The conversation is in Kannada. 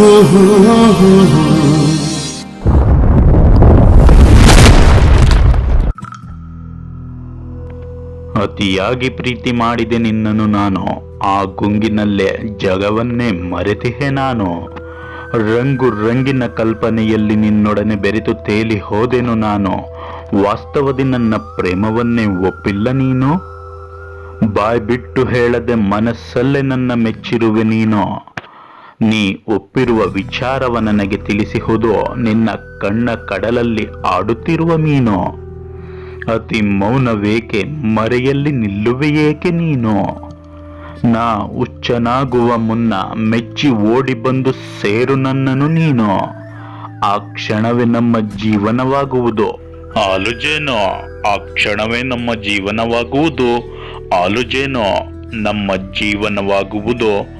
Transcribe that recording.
ಅತಿಯಾಗಿ ಪ್ರೀತಿ ಮಾಡಿದೆ ನಿನ್ನನ್ನು ನಾನು. ಆ ಗುಂಗಿನಲ್ಲೇ ಜಗವನ್ನೇ ಮರೆತಿಹೆ ನಾನು. ರಂಗು ರಂಗಿನ ಕಲ್ಪನೆಯಲ್ಲಿ ನಿನ್ನೊಡನೆ ಬೆರೆತು ತೇಲಿ ಹೋದೆನು ನಾನು. ವಾಸ್ತವದಿ ನನ್ನ ಪ್ರೇಮವನ್ನೇ ಒಪ್ಪಿಲ್ಲ ನೀನು? ಬಾಯ್ ಬಿಟ್ಟು ಹೇಳದೆ ಮನಸ್ಸಲ್ಲೇ ನನ್ನ ಮೆಚ್ಚಿರುವೆ ನೀನು. ನೀ ಒಪ್ಪಿರುವ ವಿಚಾರವ ನನಗೆ ತಿಳಿಸಿಹುದು ನಿನ್ನ ಕಣ್ಣ ಕಡಲಲ್ಲಿ ಆಡುತ್ತಿರುವ ಮೀನು? ಅತಿ ಮೌನವೇಕೆ ಮರೆಯಲ್ಲಿ ನಿಲ್ಲುವೆಯೇಕೆ ನೀನು? ನಾ ಉಚ್ಚನಾಗುವ ಮುನ್ನ ಮೆಚ್ಚಿ ಓಡಿ ಬಂದು ಸೇರು ನನ್ನನು ನೀನು? ಆ ಕ್ಷಣವೇ ನಮ್ಮ ಜೀವನವಾಗುವುದು. ಆಲುಜೇನೋ, ಆ ಕ್ಷಣವೇ ನಮ್ಮ ಜೀವನವಾಗುವುದು. ಆಲುಜೇನೋ, ನಮ್ಮ ಜೀವನವಾಗುವುದು.